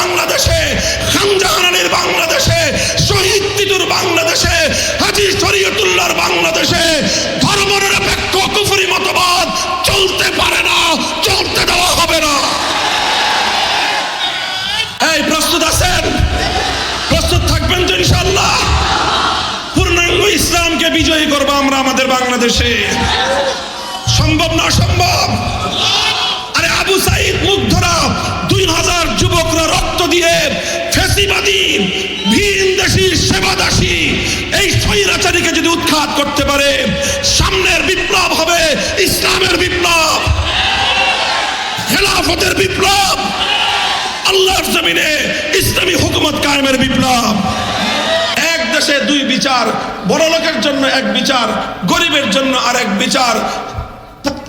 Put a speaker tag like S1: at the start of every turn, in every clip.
S1: বাংলাদেশে খানজাহানের বাংলাদেশে, শহীদ টিটুর বাংলাদেশে, হাজি শরীয়তুল্লাহর বাংলাদেশে ধর্মনিরপেক্ষ কুফরি মতবাদ চলতে পারে না, চলতে দেওয়া হবে না। এই, প্রস্তুত আছেন? প্রস্তুত থাকবেন তো ইনশাল্লাহ পূর্ণাঙ্গ ইসলামকে বিজয়ী করব আমরা আমাদের বাংলাদেশে। সম্ভব না সম্ভব সেবাদাসী এই স্বৈরাচারীকে যদি উৎখাত করতে পারে, সামনের বিপ্লব হবে ইসলামের বিপ্লব। খেলাফতের বিপ্লব। আল্লাহর জমিনে ইসলামী হুকুমত কায়েমের বিপ্লব। এক দেশে দুই বিচার বড় লোকের জন্য এক বিচার, গরিবের জন্য আরেক বিচার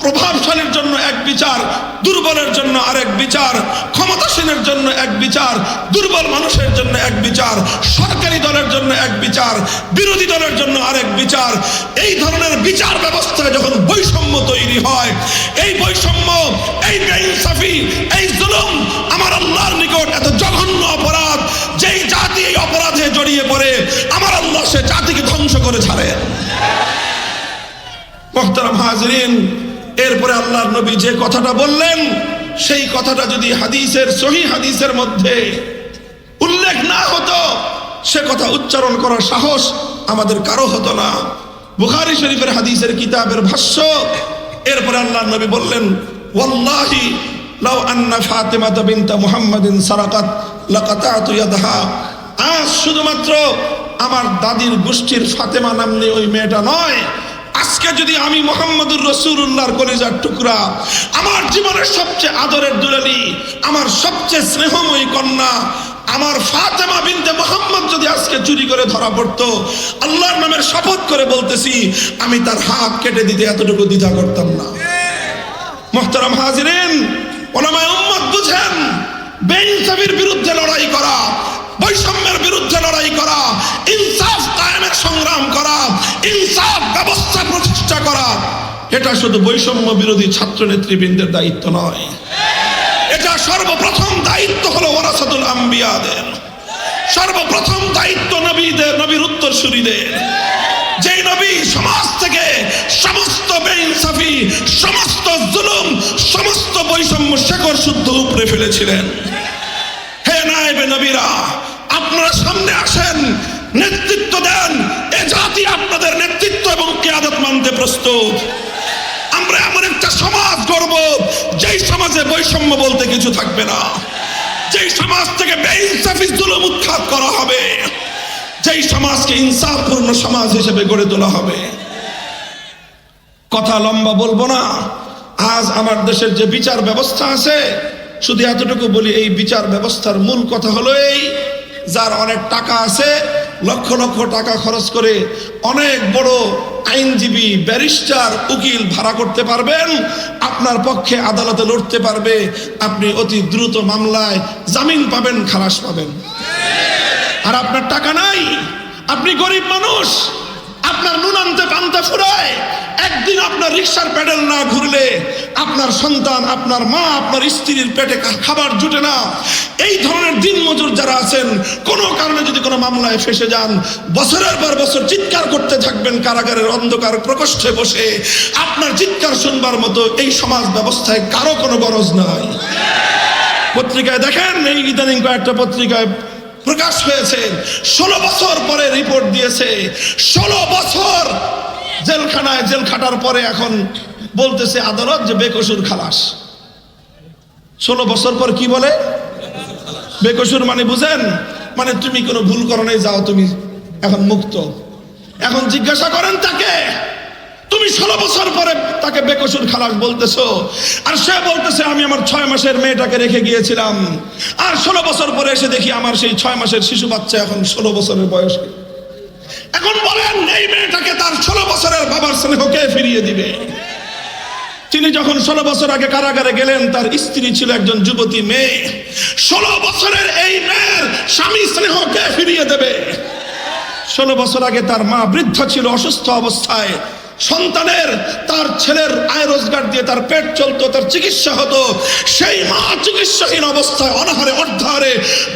S1: প্রভাবশালীর জন্য এক বিচার, দুর্বলের জন্য আরেক বিচার, ক্ষমতাসীনের জন্য এক বিচার, দুর্বল মানুষের জন্য এক বিচার, সরকারি দলের জন্য এক বিচার, বিরোধী দলের জন্য আরেক বিচার। এই ধরনের বিচার ব্যবস্থায় যখন বৈষম্য তৈরি হয়, এই বৈষম্য, এই বেইনসাফি, এই জুলুম আমার আল্লাহর নিকট এত জঘন্য অপরাধ, যেই জাতি এই অপরাধে জড়িয়ে পড়ে, আমার আল্লাহ সে জাতিকে ধ্বংস করে ছাড়ে। মোহতারাম হাজরিন এরপরে আল্লাহর নবী যে কথাটা বললেন, সেই কথাটা যদি হাদিসের, সহি হাদিসের মধ্যে উল্লেখ না হতো, সে কথা উচ্চারণ করার সাহস আমাদের কারও হতো না। বুখারী শরীফের হাদিসের কিতাবের ভাষ্য, এরপরে আল্লাহর নবী বললেন, ওয়াল্লাহি লাউ আন্না ফাতিমা বিনতা মুহাম্মাদিন সারাকাত, লাকাতাতু ইয়াদাহা। আজ শুধুমাত্র আমার দাদির গোষ্ঠীর ফাতেমা নামনি ওই মেয়েটা নয় আজকে যদি আমি মোহাম্মদুর রসুল্লাহর কলিজার টুকরা, আমার জীবনের সবচেয়ে আদরের দুলালি, আমার সবচেয়ে স্নেহময়ী কন্যা, আমার ফাতেমা বিনতে মোহাম্মদ যদি আজকে চুরি করে ধরা পড়তো, আল্লাহর নামের শপথ করে বলতেছি, আমি তার হাত কেটে দিতে এতটুকু দ্বিধা করতাম না। মোহতারাম হাজিরেন, ওলামায় উম্মত বুঝেন, বেইনসাফির বিরুদ্ধে লড়াই করা, বৈষম্যের বিরুদ্ধে লড়াই করা, ইনসাফ কায়েমের এটা শুধু বৈষম্য বিরোধী ছাত্র নেতৃবৃন্দের দায়িত্ব নয়। এটা সর্বপ্রথম দায়িত্ব হলো ওরাসাতুল আম্বিয়াদের। সর্বপ্রথম দায়িত্ব নবীদের, নবীর উত্তরসূরিদের। যে নবী সমাজ থেকে সমস্ত বেইনসাফি, সমস্ত জুলুম, সমস্ত বৈষম্য শেকড় শুদ্ধ উপরে ফেলেছিলেন। হে নায়েবে নবীরা, আপনারা সামনে আসেন, নেতৃত্ব দেন, এ জাতি আপনাদের নেতৃত্ব এবং কেয়াদত মানতে প্রস্তুত। আমরা এমন একটা সমাজ গড়ব, যেই সমাজে বৈষম্য বলতে কিছু থাকবে না। যেই সমাজ থেকে উৎখাত করা হবে, যেই সমাজকে ইনসাফপূর্ণ সমাজ হিসেবে গড়ে তোলা হবে। কথা লম্বা বলব না, আজ আমার দেশের যে বিচার ব্যবস্থা আছে, শুধু এতটুকু বলি, এই বিচার ব্যবস্থার মূল কথা হলো এই, যার অনেক টাকা আছে লক্ষ লক্ষ টাকা খরচ করে অনেক বড় আইনজীবী, ব্যারিস্টার, উকিল ভাড়া করতে পারবেন। আপনার পক্ষে আদালতে লড়তে পারবে। আপনি অতি দ্রুত মামলায় জামিন পাবেন, খালাস পাবেন। আর আপনার টাকা নাই। আপনি গরিব মানুষ। আপনার নুন আনতে পান্তা ফুরায়। একদিন আপনার রিক্সার প্যাডেল না ঘুরলে আপনার সন্তান, আপনার মা, আপনার স্ত্রীর পেটে খাবার জুটে না। এই ধরনের দিন মজুর যারা আছেন, কোনো কারণে যদি কোনো মামলায় ফেসে যান, বছরের পর বছর চিৎকার করতে থাকবেন কারাগারের অন্ধকার প্রকোষ্ঠে বসে। আপনার চিৎকার শুনবার মতো এই সমাজ ব্যবস্থায় কারও কোনো গরজ নাই। পত্রিকায় দেখেন, এই ইদানিং কয়েকটা পত্রিকায় প্রকাশ হয়েছে ষোলো বছর পরে রিপোর্ট দিয়েছে। ষোলো বছর জেলখানায় জেল খাটার পরে এখন বলতেছে আদালত যে বেকসুর খালাস। ষোলো বছর পর কি বলে? বেকসুর মানে বুঝেন? মানে তুমি কোনো ভুল করো যাও তুমি এখন মুক্ত। এখন জিজ্ঞাসা করেন তাকে তুমি ষোলো বছর পরে তাকে বেকসুর খালাস বলতেছো। আর সে বলতেছে, আমি আমার ছয় মাসের মেয়েটাকে রেখে গিয়েছিলাম। আর ষোলো বছর পরে এসে দেখি আমার সেই ছয় মাসের শিশু বাচ্চা এখন ষোলো বছরের বয়স। এখন বলেন, এই মেয়েটাকে তার ষোলো বছরের বাবার স্নেহকে ফিরিয়ে দিবে। তিনি যখন ষোলো বছর আগে কারাগারে গেলেন, তার স্ত্রী ছিল একজন যুবতী মেয়ে। ষোলো বছরের এই মেয়ের স্বামী স্নেহকে ফিরিয়ে দেবে। ষোলো বছর আগে তার মা বৃদ্ধ ছিল অসুস্থ অবস্থায়। সন্তানের, তার ছেলের আয় রোজগার দিয়ে তার পেট চলতো, তার চিকিৎসা হতো, সেই মা চিকিৎসাহীন অবস্থায় অনাহারে, অর্ধাহারে,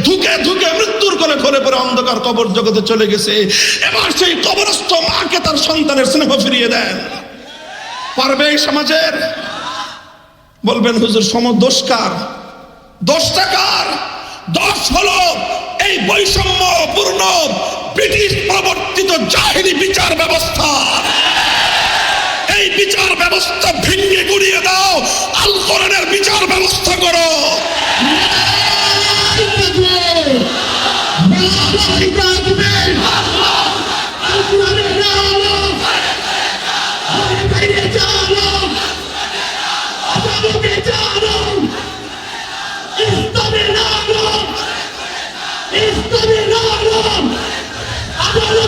S1: ধুকে ধুকে মৃত্যুর কোলে ঢলে পরে অন্ধকার কবর জগতে চলে গেছে। এবার সেই কবরস্থ মাকে তার সন্তানের স্নেহ ফিরিয়ে দেন। পারবে এই সমাজের? বলবেন, হুজুর, সম দোষকার দোষটা কার? দোষ হলো এই বৈষম্যপূর্ণ ব্রিটিশ প্রবর্তিত জাহিরি বিচার ব্যবস্থা। এই বিচার ব্যবস্থা ভেঙে গুড়িয়ে দাও। আল কোরআনের বিচার ব্যবস্থা করো।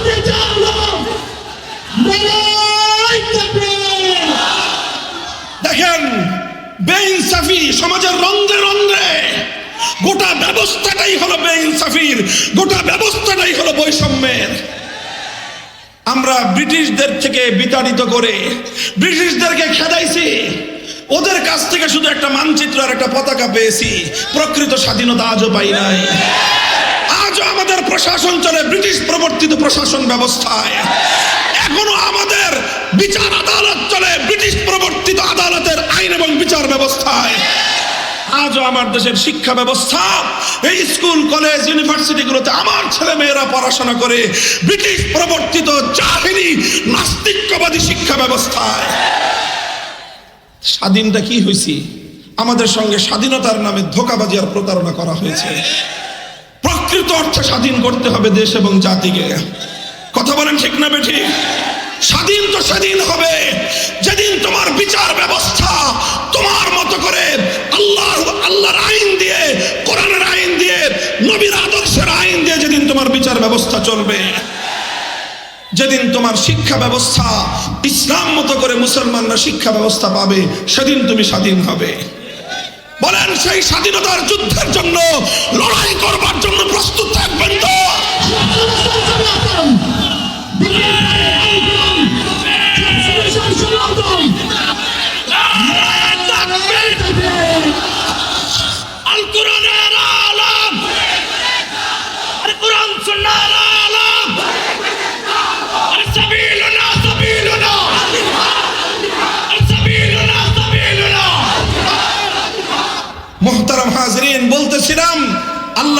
S1: দেখেন সমাজের রন্ধ্রে রন্ধ্রে। গোটা ব্যবস্থাটাই হলো বেইনসাফির, গোটা ব্যবস্থাটাই হলো বৈষম্যের। আমরা ব্রিটিশদের থেকে বিতাড়িত করে ব্রিটিশদেরকে খেদাইছি। ওদের কাছ থেকে শুধু একটা মানচিত্র আর একটা পতাকা পেয়েছি। প্রকৃত স্বাধীনতা আজও পাই নাই। আজও আমাদের প্রশাসন চলে ব্রিটিশ প্রবর্তিত প্রশাসন ব্যবস্থায়। এখনও আমাদের বিচার আদালত চলে ব্রিটিশ প্রবর্তিত আদালতের আইন এবং বিচার ব্যবস্থায় আজও আমার দেশের শিক্ষা ব্যবস্থা। এই স্কুল, কলেজ, ইউনিভার্সিটিগুলোতে আমার ছেলে মেয়েরা পড়াশোনা করে ব্রিটিশ প্রবর্তিত জাহিনী নাস্তিক্যবাদী শিক্ষা ব্যবস্থায়। স্বাধীনটা কি হয়েছি আমাদের সঙ্গে স্বাধীনতার নামে ধোকাবাজি আর প্রতারণা করা হয়েছে। প্রকৃত অর্থে স্বাধীন করতে হবে দেশ এবং জাতিকে। কথা বলেন ঠিক না, বেঠিক? স্বাধীন তো স্বাধীন হবে। যেদিন তোমার বিচার ব্যবস্থা তোমার মতো করে আল্লাহ আল্লাহর আইন দিয়ে, কোরআনের আইন দিয়ে, নবীর আদর্শের আইন দিয়ে যেদিন তোমার বিচার ব্যবস্থা চলবে, যেদিন তোমার শিক্ষা ব্যবস্থা, ইসলাম মতো করে মুসলমানরা শিক্ষা ব্যবস্থা পাবে, সেদিন তুমি স্বাধীন হবে। বলেন, সেই স্বাধীনতার যুদ্ধের জন্য, লড়াই করবার জন্য প্রস্তুত থাকবেন তো।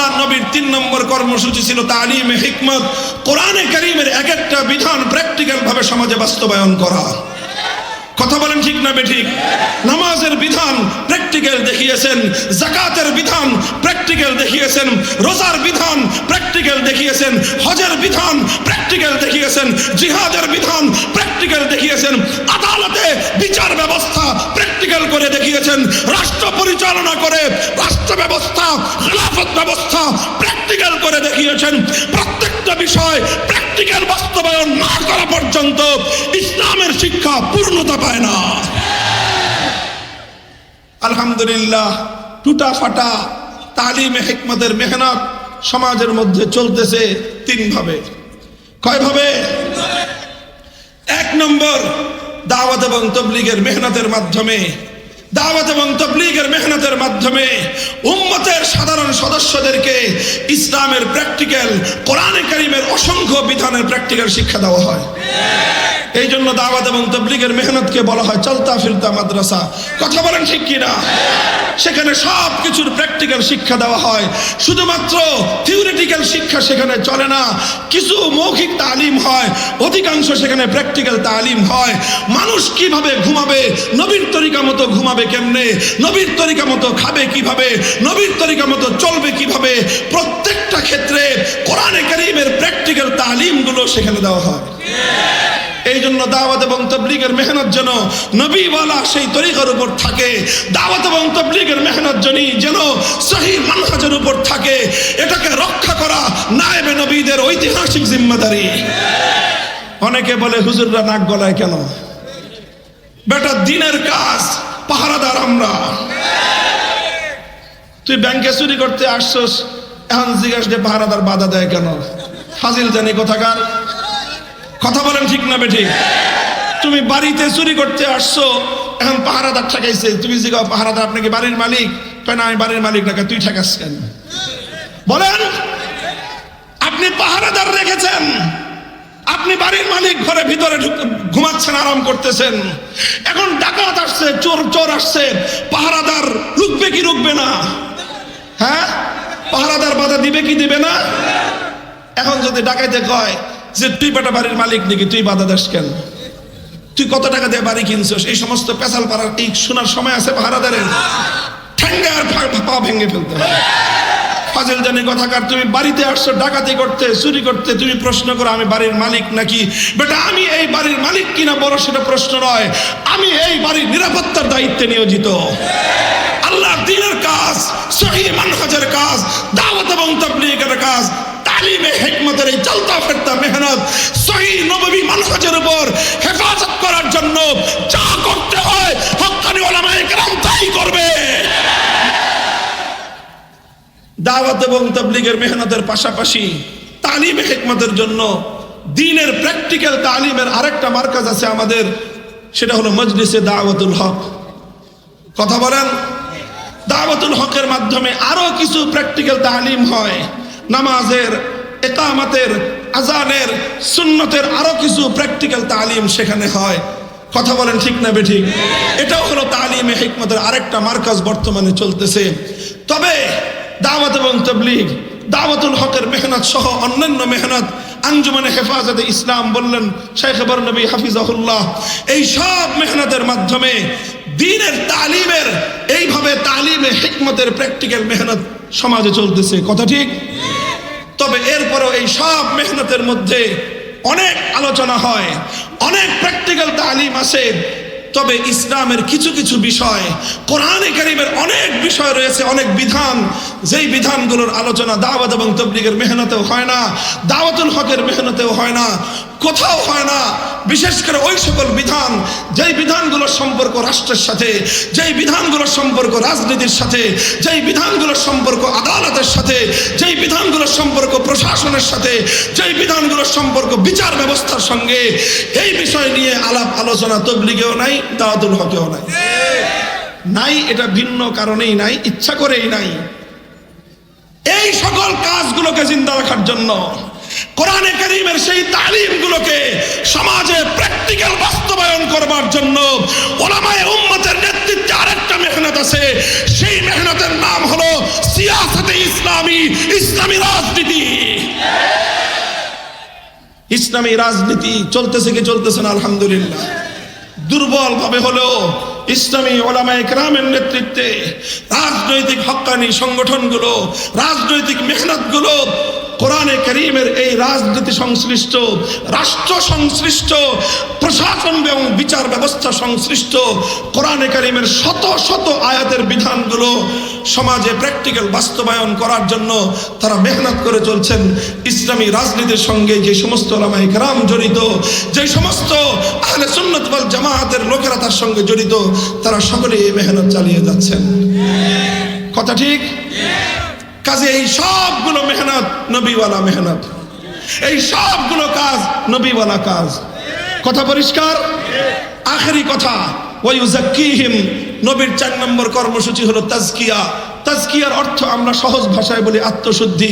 S1: আল্লাহ নবীর তিন নম্বর কর্মসূচি ছিল তালিমে হিকমত। কোরআনে করিমের এক একটা বিধান প্র্যাকটিক্যাল ভাবে সমাজে বাস্তবায়ন করা। কথা বলেন ঠিক না বেঠিক? নামাজের বিধান প্র্যাকটিক্যাল দেখিয়েছেন জাকাতের বিধান প্র্যাকটিক্যাল দেখিয়েছেন, রোজার বিধান প্র্যাকটিক্যাল দেখিয়েছেন, হজের বিধান প্র্যাকটিক্যাল দেখিয়েছেন, জিহাদের বিধান প্র্যাকটিক্যাল দেখিয়েছেন, আদালতে বিচার ব্যবস্থা প্র্যাকটিক্যাল করে দেখিয়েছেন, রাষ্ট্র পরিচালনা করে, রাষ্ট্র ব্যবস্থা, খেলাফত ব্যবস্থা প্র্যাকটিক্যাল করে দেখিয়েছেন। প্রত্যেকটা বিষয় প্র্যাকটিক্যাল বাস্তবায়ন না করা পর্যন্ত ইসলামের শিক্ষা পূর্ণতা পায় না। আলহামদুলিল্লাহ টুটা ফাটা তালিমে হিকমতের মেহনত সমাজের মধ্যে চলতেছে তিন ভাবে কয় ভাবে এক নম্বর দাওয়াত এবং তবলিগের মেহনতের মাধ্যমে দাওয়াত এবং তবলিগের মেহনতের মাধ্যমে উম্মতের সাধারণ সদস্যদেরকে ইসলামের প্র্যাকটিক্যাল কোরআনে কারিমের অসংখ্য বিধানের প্র্যাকটিক্যাল শিক্ষা দেওয়া হয়। এই জন্য দাওয়াত এবং তবলিগের মেহনতকে বলা হয় চলতা ফিরতা মাদ্রাসা। কথা বলেন ঠিক কিনা সেখানে সব কিছুর প্র্যাকটিক্যাল শিক্ষা দেওয়া হয়। শুধুমাত্র থিওরিটিক্যাল শিক্ষা সেখানে চলে না কিছু মৌখিক তালিম হয় অধিকাংশ সেখানে প্র্যাকটিক্যাল তালিম হয়। মানুষ কীভাবে ঘুমাবে নবীর তরিকা মতো ঘুমাবে কেমনে? নবীর তরিকা মতো খাবে কীভাবে? নবীর তরিকা মতো চলবে কীভাবে? প্রত্যেকটা ক্ষেত্রে কোরআনে করিমের প্র্যাকটিক্যাল তালিমগুলো সেখানে দেওয়া হয়। এই জন্য দাওয়াত এবং তবলিগের মেহনত যেন নবীওয়ালা সেই তরিকার উপর থাকে, দাওয়াত এবং তবলিগের মেহনত জনি যেন সহি মানহাজের উপর থাকে। এটাকে রক্ষা করা নায়েবে নবীদের ঐতিহাসিক জিম্মাদারি। অনেকে বলে, হুজুররা নাক গলায় কেন? বেটা, দিনের কাজ পাহারাদার আমরা। তুই ব্যাংকে চুরি করতে আসছস, এখন জিজ্ঞাস যে পাহারাদার বাধা দেয় কেন? ফাজিল জানি কোথাকার। কথা বলেন ঠিক না বেঠিক তুমি বাড়িতে চুরি করতে আসছো, এখন পাহারাদার ঠেকাইছে। তুমি জিগাও, পাহারাদার আপনাকে বাড়ির মালিক? কয় না, আমি বাড়ির মালিক না তুই ঠেকাস কেন? বলেন, আপনি পাহারাদার রেখেছেন। আপনি বাড়ির মালিক, ঘরে ভিতরে ঘুমাচ্ছেন, আরাম করতেছেন। এখন ডাকাত আসছে, চোর চোর আসছে। পাহারাদার রুকবে কি রুকবে না? হ্যাঁ? পাহারাদার বাধা দিবে কি দিবে না? এখন যদি ডাকাইতে কয় যে, তুই বেটা বাড়ির মালিক নাকি? তুই বাধা দাস কেন? তুই কত টাকা দিয়ে বাড়ি কিনছিস? এই সমস্ত পেশাল পাড়ার এই শোনার সময় আছে পাহারাদারের। ঠ্যাঙ্গে আর পা ভেঙে ফেলতে হবে ফাজিল জানি কথাকার, তুমি বাড়িতে আসছো, ডাকাতি করতে, চুরি করতে, তুমি প্রশ্ন করো, আমি বাড়ির মালিক নাকি? বেটা, আমি এই বাড়ির মালিক কিনা বড় সেটা প্রশ্ন নয়। আমি এই বাড়ির নিরাপত্তার দায়িত্বে নিয়োজিত। আল্লাহ দিনের কাজ, সহি মানহাজের কাজ, দাওয়াত এবং তাবলীগের কাজ, তালিমে হিকমতের এই চলতা ফেরতা মেহনত, সহি নববী মানহাজের উপর হেফাজত করার জন্য যা করতে হয় হক্কানি ওলামায়ে কেরাম তাই করবে। দাওয়াত এবং তাবলীগের মেহনতের পাশাপাশি তালিমে হিকমতের জন্য দিনের প্র্যাকটিক্যাল তালিমের আরেকটা মার্কাজ আছে আমাদের, সেটা হলো মজলিসে দাওয়াতুল হক। কথা বলেন? দাওয়াতুল হকের মাধ্যমে আরও কিছু প্র্যাকটিক্যাল তালিম হয়। নামাজের, একামাতের, আজানের, সুন্নতের আরও কিছু প্র্যাকটিক্যাল তালিম সেখানে হয়। কথা বলেন ঠিক না বেঠিক এটাও হলো তালিমে হিকমতের আরেকটা মার্কাজ বর্তমানে চলতেছে। তবে দাওয়াত এবং তবলিগ, দাওয়াতুল হকের মেহনত সহ অন্যান্য মেহনত আঞ্জুমানে হেফাজতে ইসলাম বললেন শেখ নবী হাফিজাহুল্লাহ। এই সব মেহনতের মাধ্যমে দিনের তালিমের, এইভাবে তালিমে হিকমতের প্র্যাকটিক্যাল মেহনত সমাজে চলতেছে। কথা ঠিক? তবে এরপরও এই সব মেহনতের মধ্যে অনেক আলোচনা হয়, অনেক প্র্যাকটিক্যাল তালিম আছে তবে ইসলামের কিছু কিছু বিষয়, কোরআনে কারিমের অনেক বিষয় রয়েছে, অনেক বিধান। যেই বিধানগুলোর আলোচনা দাওয়াত এবং তবলিগের মেহনতেও হয় না, দাওয়াতুল হকের মেহনতেও হয় না। কোথাও হয় না। বিশেষ করে ওই সকল বিধান, যেই বিধানগুলোর সম্পর্ক রাষ্ট্রের সাথে, যেই বিধানগুলোর সম্পর্ক রাজনীতির সাথে, যেই বিধানগুলোর সম্পর্ক আদালতের সাথে, যেই বিধানগুলোর সম্পর্ক প্রশাসনের সাথে, যেই বিধানগুলোর সম্পর্ক বিচার ব্যবস্থার সঙ্গে, এই বিষয় নিয়ে আলাপ, আলোচনা, তবলিগেও নাই, দাওয়াতুল হকেও নাই। নাই, এটা ভিন্ন কারণেই নাই, ইচ্ছা করেই নাই। এই সকল কাজগুলোকে জিন্দা রাখার জন্য কোরআনে করিমের সেই তালিমগুলোকে সমাজে প্র্যাকটিক্যাল বাস্তবায়ন করবার জন্য ওলামায়ে উম্মতের নেতৃত্বে আরেকটা মেহনত আছে। সেই মেহনতের নাম হলো সিয়াসতে ইসলামী ইসলামী রাজনীতি। ইসলামী রাজনীতি চলতেছে কি চলতেছে না, আলহামদুলিল্লাহ। দুর্বল ভাবে হলেও ইসলামী ওলামায়ে কেরামের নেতৃত্বে রাজনৈতিক হক্কানি সংগঠনগুলো, রাজনৈতিক মেহনতগুলো কোরআনে করিমের এই রাজনীতি সংশ্লিষ্ট, রাষ্ট্র সংশ্লিষ্ট, প্রশাসন এবং বিচার ব্যবস্থা সংশ্লিষ্ট কোরআনে করিমের শত শত আয়াতের বিধানগুলো সমাজে প্র্যাকটিক্যাল বাস্তবায়ন করার জন্য তারা মেহনত করে চলছেন। ইসলামী রাজনীতির সঙ্গে যে সমস্ত ওলামাই গ্রাম জড়িত, যে সমস্ত আহলে সুন্নত ওয়াল জামায়াতের লোকেরা তার সঙ্গে জড়িত, তারা সকলে এই মেহনত চালিয়ে যাচ্ছেন। কথা ঠিক? কাজে এই সবগুলো মেহনত, নবীওয়ালা মেহনত। এই সবগুলো কাজ নবীওয়ালা কাজ। কথা পরিষ্কার? আখেরি কথা ওই নবীর চার নম্বর কর্মসূচি হলো তাজকিয়া। তাজকিয়ার অর্থ আমরা সহজ ভাষায় বলি আত্মশুদ্ধি।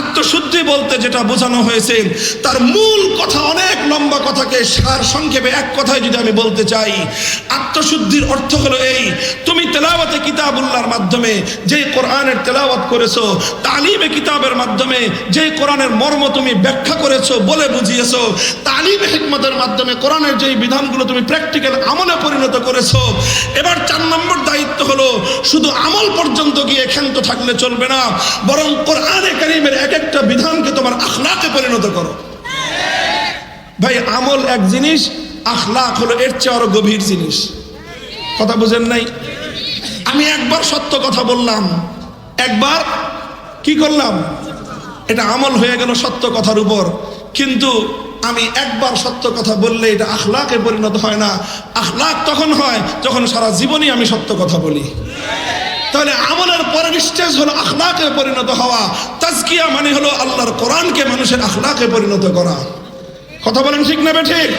S1: আত্মশুদ্ধি বলতে যেটা বোঝানো হয়েছে, তার মূল কথা অনেক লম্বা কথাকে সার সংক্ষেপে এক কথায় যদি আমি বলতে চাই, আত্মশুদ্ধির অর্থ হলো এই, তুমি তেলাওয়াতে কিতাবুল্লাহর মাধ্যমে যে কোরআনের তেলাওয়াত করেছ, তালিমে কিতাবের মাধ্যমে যে কোরআনের মর্ম তুমি ব্যাখ্যা করেছ, বলে বুঝিয়েছো, তালিমে হিকমতের মাধ্যমে কোরআনের যেই বিধানগুলো তুমি প্র্যাকটিক্যাল আমলে পরিণত করেছ, এবার চার নম্বর দায়িত্ব হলো শুধু আমল পর্যন্ত গিয়ে ক্ষান্ত থাকলে চলবে না। বরং কোরআনে কারিমের এক একটা বিধানকে তোমার আখলাকে পরিণত করো। ভাই, আমল এক জিনিস, আখলাক হলো এর চেয়ে আরও গভীর জিনিস। কথা বুঝেন নাই? আমি একবার সত্য কথা বললাম। একবার কি করলাম? এটা আমল হয়ে গেল সত্য কথার উপর। কিন্তু আমি একবার সত্য কথা বললে এটা আখলাকে পরিণত হয় না। আখলাক তখন হয় যখন সারা জীবনই আমি সত্য কথা বলি। তাহলে আমলের পরের স্টেজ হলো আখলাকে পরিণত হওয়া। তাজকিয়া মানে হলো আল্লাহর কোরআনকে মানুষের আখলাকে পরিণত করা। কথা বলেন ঠিক না ঠিক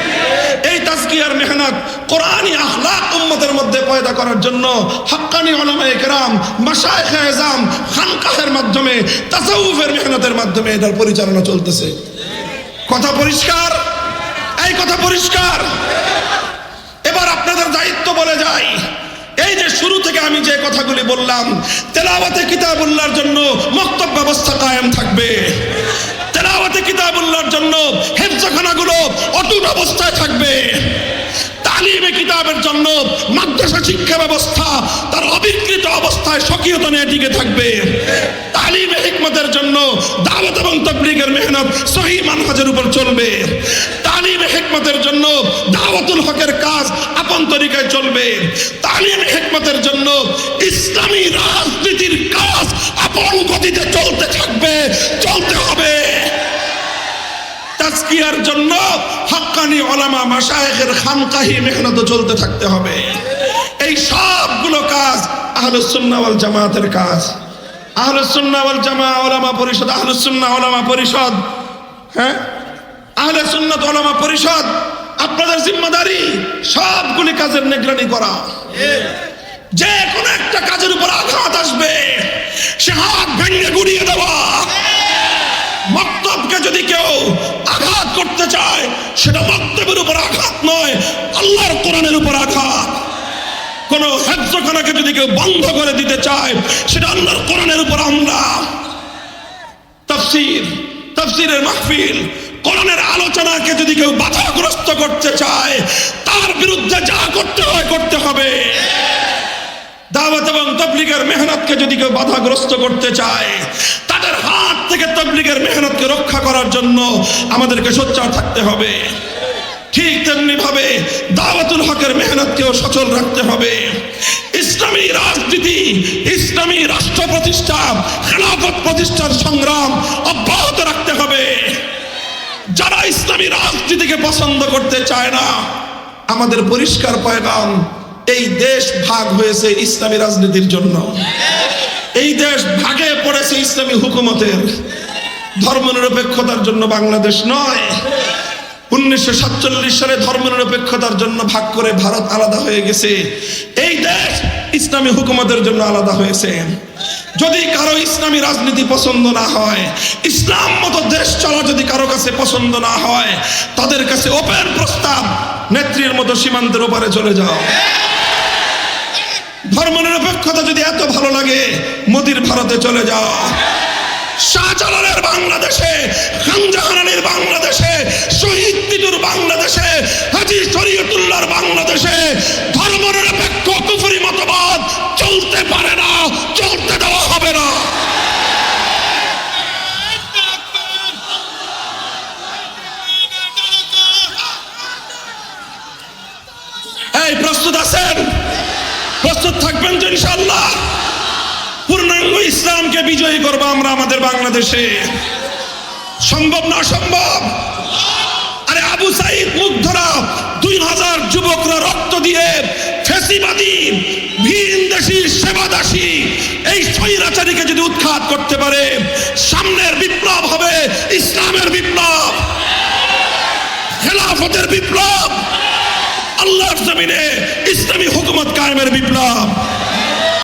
S1: এই তাজকিয়ার মেহনত কোরআনই আখলাক উম্মতের মধ্যে পয়দা করার জন্য হাক্কানি ওলামায়ে কেরাম, মাশায়েখ এজাম, খানকাহের মাধ্যমে, তাসাউফের মেহনতের মাধ্যমে এটার পরিচালনা চলতেছে। কথা পরিষ্কার? এই কথা পরিষ্কার? এবার আপনাদের দায়িত্ব বলে যাই। এই যে শুরু থেকে আমি যে কথাগুলি বললাম, তেলাওয়াতে কিতাবুল্লাহর জন্য মক্তব ব্যবস্থা কায়েম থাকবে। তেলাওয়াতে কিতাবুল্লাহর জন্য হেফজখানাগুলো অটুট অবস্থায় থাকবে। তালিমে কিতাবের জন্য মাদ্রাসা শিক্ষা ব্যবস্থা তার অবিকৃত অবস্থায় সক্রিয়ত নিয়ে টিকে থাকবে। তালিমে হিকমতের জন্য দাওয়াত এবং তবলিগের মেহনত সহি মানহাজের উপর চলবে। তালিমে হিকমতের জন্য দাওয়াতুল হকের কাজ আপন তরিকায় চলবে। তালিমে হিকমতের জন্য ইসলামী রাজনীতির কাজ আপন গতিতে চলতে থাকবে, চলতে হবে। তাজকিয়ার জন্য হাক্কানি ওলামা মাশায়েখের খানকাহি মেহনত চলতে থাকতে হবে। এই সবগুলো কাজ আহলুস সুন্নাহ ওয়াল জামাতের কাজ। আহলুস সুন্নাহ ওয়াল জামা ওলামা পরিষদ আহলুস সুন্নাহ ওলামা পরিষদ হ্যাঁ? আহলে সুন্নাত ওলামা পরিষদ, আপনাদের জিম্মাদারি সবগুলি কাজের নিগরানি করা। যে কোনো একটা কাজের উপর আঘাত আসবে, সে হাত ভেঙে গুড়িয়ে দেওয়া। মক্তবকে যদি কেউ আঘাত করতে চায়, সেটা মক্তবের উপর আঘাত নয়, আল্লাহর কোরআনের উপর আঘাত। কোন হেফজখানাকে যদি কেউ বন্ধ করে দিতে চায়, সেটা আল্লাহর কোরআনের উপর আমরা। তফসির, তফসিরের মাহফিল, কোরআনের আলোচনাকে যদি কেউ বাধাগ্রস্ত করতে চায়, তার বিরুদ্ধে যা করতে হয়, করতে হবে। দাওয়াত এবং তবলিগের মেহনতকে যদি কেউ বাধাগ্রস্ত করতে চায় তাদের হাত থেকে তবলিগের মেহনতকে রক্ষা করার জন্য আমাদেরকে সোচ্চার থাকতে হবে। ঠিক তেমনি ভাবে দাওয়াতুল হকের মেহনতকেও সচল রাখতে হবে। ইসলামী রাজনীতি, ইসলামী রাষ্ট্র প্রতিষ্ঠা, খেলাফত প্রতিষ্ঠার সংগ্রাম অব্যাহত রাখতে হবে। যারা ইসলামী রাজনীতিকে পছন্দ করতে চায় না, আমাদের পরিষ্কার পয়গাম, এই দেশ ভাগ হয়েছে ইসলামী রাজনীতির জন্য। এই দেশ ভাগে পড়েছে ইসলামী হুকুমতের ধর্মনিরপেক্ষতার জন্য বাংলাদেশ নয়। উনিশশো সাতচল্লিশ সালে ধর্মনিরপেক্ষতার জন্য ভাগ করে ভারত আলাদা হয়ে গেছে। এই দেশ ইসলামী হুকুমতের জন্য আলাদা হয়েছে। যদি কারও ইসলামী রাজনীতি পছন্দ না হয়, ইসলাম মতো দেশ চলা যদি কারও কাছে পছন্দ না হয়, তাদের কাছে ওপেন প্রস্তাব, নেত্রীর মতো সীমান্তের ওপারে চলে যাও। ধর্মনিরপেক্ষতা যদি এত ভালো লাগে, মোদির ভারতে চলে যাও। শাহজালালের বাংলাদেশে খানজাহানের বাংলাদেশে, শহীদ টিটুর বাংলাদেশে, হাজি শরীয়তুল্লাহর বাংলাদেশে ধর্মনিরপেক্ষ কুফরি মতবাদ চলতে পারে না, চলতে দেওয়া হবে না। এই, প্রস্তুত আছেন? প্রস্তুত থাকবেন তো ইনশাল্লাহ পূর্ণাঙ্গ ইসলামকে বিজয়ী করব আমরা আমাদের বাংলাদেশে। সম্ভব না সম্ভব আরে আবু সাইদ মুগ্ধরা দুই হাজার যুবকরা রক্ত দিয়ে ফেসিবাদী, ভিন দেশি, সেবাদাসী, এই স্বৈরাচারীকে যদি উৎখাত করতে পারে, সামনের বিপ্লব হবে ইসলামের বিপ্লব, খেলাফতের বিপ্লব। আল্লাহর জমিনে ইসলামী হুকুমত কায়েমের বিপ্লব।